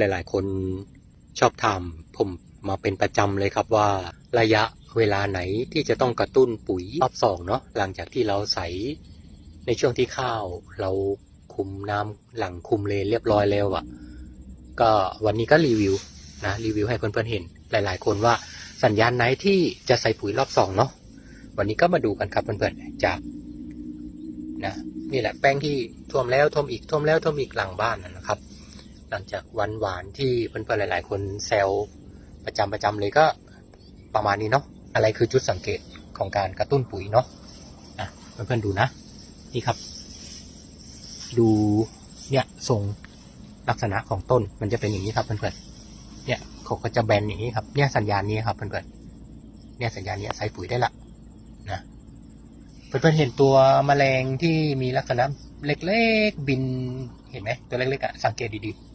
หลาย ๆ คนชอบถามผมมาเป็นประจำเลยครับว่าระยะเวลาไหนที่จะต้องกระตุ้นปุ๋ยรอบสองเนาะหลังจากที่เราใส่ในช่วงที่ข้าวเราคุมน้ำหลังคุมเลนเรียบร้อยแล้วอะ่ะก็วันนี้ก็รีวิวนะรีวิวให้เพื่อนๆเห็นหลาย ๆ คนว่าสัญญาณไหนที่จะใส่ปุ๋ยรอบสองเนาะวันนี้ก็มาดูกันครับเพื่อนๆจากนะนี่แหละแป้งที่ท่วมแล้วท่วมอีกท่วมแล้วท่วมอีกหลังบ้านนะครับ หลังจากวันหวานที่เพื่อนๆหลาย ๆ คนแซวประจำประจำเลยก็ประมาณนี้เนาะอะไรคือจุดสังเกตของการกระตุ้นปุ๋ยเนาะอะเพื่อนๆดูนะ นี่ครับ ดูเนี่ยทรงลักษณะของต้นมันจะเป็นอย่างนี้ครับเพื่อนๆเนี่ยเขาก็จะแบนอย่างนี้ครับ เนี่ยสัญญาณนี้ครับเพื่อนๆเนี่ยสัญญาณนี้ใส่ปุ๋ยได้ละนะเพื่อนๆเห็นตัวแมลงที่มีลักษณะเล็กๆบินเห็นไหมตัวเล็กๆอะสังเกตดีๆ